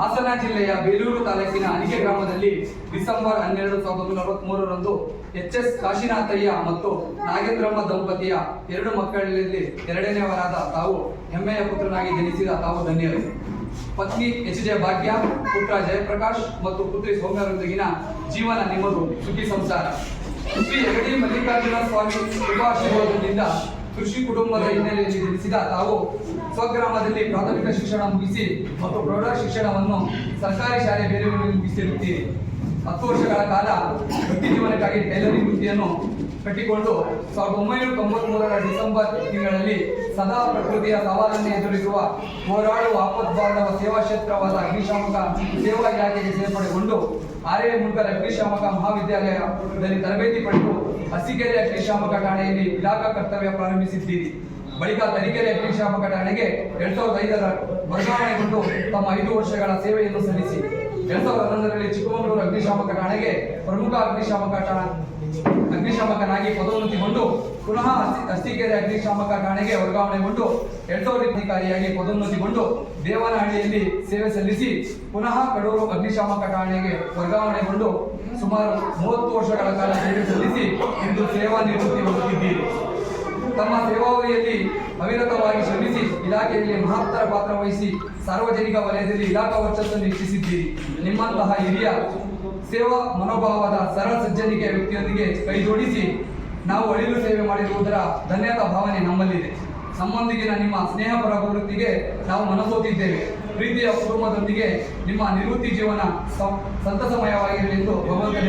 ಹಾಸನ ಜಿಲ್ಲೆಯ ಬೇಲೂರು ತಾಲೂಕಿನ ಅನಿಕೆ ಗ್ರಾಮದಲ್ಲಿ ಡಿಸೆಂಬರ್ ಹನ್ನೆರಡು ಸಾವಿರದ ಒಂಬೈನೂರ ಅರವತ್ಮೂರರಂದು ಎಚ್ ಎಸ್ ಕಾಶಿನಾಥಯ್ಯ ಮತ್ತು ನಾಗೇಂದ್ರಮ್ಮ ದಂಪತಿಯ ಎರಡು ಮಕ್ಕಳಲ್ಲಿ ಎರಡನೆಯವರಾದ ತಾವು ಹೆಮ್ಮೆಯ ಪುತ್ರನಾಗಿ ಜನಿಸಿದ ತಾವು ಧನ್ಯರು. ಪತ್ನಿ ಎಚ್ ಜೆ ಭಾಗ್ಯ, ಪುತ್ರ ಜಯಪ್ರಕಾಶ್ ಮತ್ತು ಪುತ್ರಿ ಸೌಮ್ಯರೊಂದಿಗಿನ ಜೀವನ ನಿಮ್ಮದು ಸುಖಿ ಸಂಸಾರ. ಶ್ರೀ ಯಗಡಿ ಮಲ್ಲಿಕಾರ್ಜುನ ಸ್ವಾಮಿ ಶುಭಾಶೀರ್ವಾದದಿಂದ ಕೃಷಿ ಕುಟುಂಬದ ಹಿನ್ನೆಲೆಯಲ್ಲಿ ಜನಿಸಿದ ತಾವು ಸ್ವಗ್ರಾಮದಲ್ಲಿ ಪ್ರಾಥಮಿಕ ಶಿಕ್ಷಣ ಮುಗಿಸಿ ಮತ್ತು ಪ್ರೌಢ ಶಿಕ್ಷಣವನ್ನು ಸರ್ಕಾರಿ ಶಾಲೆ ಬೇರೆ ಮುಗಿಸಿರುತ್ತೀರಿ. ಹತ್ತು ವರ್ಷಗಳ ಕಾಲ ವೃತ್ತಿ ಜೀವನಕ್ಕಾಗಿ ಟೈಲರಿಂಗ್ ವೃತ್ತಿಯನ್ನು ಕಟ್ಟಿಕೊಂಡು ಸಾವಿರದ ಒಂಬೈನೂರ ತೊಂಬತ್ಮೂರರ ಡಿಸೆಂಬರ್ ತಿಂಗಳಲ್ಲಿ ಸದಾ ಪ್ರಕೃತಿಯ ಸವಾಲನ್ನು ಎದುರಿಸುವ ಹೋರಾಡುವ ಆಪದ್ಬಾಂಧವ ಸೇವಾ ಕ್ಷೇತ್ರವಾದ ಅಗ್ನಿಶಾಮಕ ಸೇವಾ ಇಲಾಖೆಗೆ ಸೇರ್ಪಡೆಗೊಂಡು ಆರ್ಯ ಮುಲ್ಕರ ಅಗ್ನಿಶಾಮಕ ಮಹಾವಿದ್ಯಾಲಯದಲ್ಲಿ ತರಬೇತಿ ಪಡೆದು ಹಸಿಕೆರೆ ಅಗ್ನಿಶಾಮಕ ಠಾಣೆಯಲ್ಲಿ ಇಲಾಖಾ ಕರ್ತವ್ಯ ಪ್ರಾರಂಭಿಸಿದ್ದೀರಿ. ಬಳಿಕ ತರೀಕೆರೆ ಅಗ್ನಿಶಾಮಕ ಠಾಣೆಗೆ ಎರಡ್ ಸಾವಿರದ ಐದರ ವರ್ಗಾವಣೆಗೊಂಡು ತಮ್ಮ ಐದು ವರ್ಷಗಳ ಸೇವೆಯನ್ನು ಸಲ್ಲಿಸಿ. ಎರಡ್ ಸಾವಿರದ ಹನ್ನೊಂದರಲ್ಲಿ ಚಿಕ್ಕಮಗಳೂರು ಅಗ್ನಿಶಾಮಕ ಠಾಣೆಗೆ ಪ್ರಮುಖ ಅಗ್ನಿಶಾಮಕ ಠಾಣೆ ಅಗ್ನಿಶಾಮಕನಾಗಿ ಪದೋನ್ನತಿಗೊಂಡು ಪುನಃ ಅಸ್ತಿಕೆರೆ ಅಗ್ನಿಶಾಮಕ ಠಾಣೆಗೆ ವರ್ಗಾವಣೆಗೊಂಡು ಎರಡ್ ಸಾವಿರದ ಅಧಿಕಾರಿಯಾಗಿ ಪದೋನ್ನತಿಗೊಂಡು ದೇವನಹಳ್ಳಿಯಲ್ಲಿ ಸೇವೆ ಸಲ್ಲಿಸಿ ಪುನಃ ಕಡೂರು ಅಗ್ನಿಶಾಮಕ ಠಾಣೆಗೆ ವರ್ಗಾವಣೆಗೊಂಡು ಸುಮಾರು ಮೂವತ್ತು ವರ್ಷಗಳ ಕಾಲ ಸೇವೆ ಸಲ್ಲಿಸಿ ಇಂದು ಸೇವಾ ನಿವೃತ್ತಿ ಹೊಂದುತ್ತಿದ್ದೀರಿ. ತಮ್ಮ ಸೇವಾವಧಿಯಲ್ಲಿ ಅವಿರತವಾಗಿ ಶ್ರಮಿಸಿ ಇಲಾಖೆಯಲ್ಲಿ ಮಹತ್ತರ ಪಾತ್ರ ವಹಿಸಿ ಸಾರ್ವಜನಿಕ ವಲಯದಲ್ಲಿ ಇಲಾಖಾ ವರ್ಚಸ್ಸನ್ನು ಹೆಚ್ಚಿಸಿದ್ದೀರಿ ನಿಮ್ಮಂತಹ ಹಿರಿಯ ಸೇವಾ ಮನೋಭಾವದ ಸರಳ ಸಜ್ಜನಿಕೆ ವ್ಯಕ್ತಿಯೊಂದಿಗೆ ಕೈ ಜೋಡಿಸಿ ನಾವು ಅಳಿಲು ಸೇವೆ ಮಾಡಿರುವುದರ ಧನ್ಯತಾ ಭಾವನೆ ನಮ್ಮಲ್ಲಿದೆ. ನಮ್ಮೊಂದಿಗಿನ ನಿಮ್ಮ ಸ್ನೇಹಪರ ಪ್ರವೃತ್ತಿಗೆ ನಾವು ಮನಸೋತಿದ್ದೇವೆ. ಪ್ರೀತಿಯ ಕುಟುಂಬದೊಂದಿಗೆ ನಿಮ್ಮ ನಿವೃತ್ತಿ ಜೀವನ ಸಂತಸಮಯವಾಗಿರಲಿ ಎಂದು ಪ್ರಾರ್ಥಿಸುತ್ತೇವೆ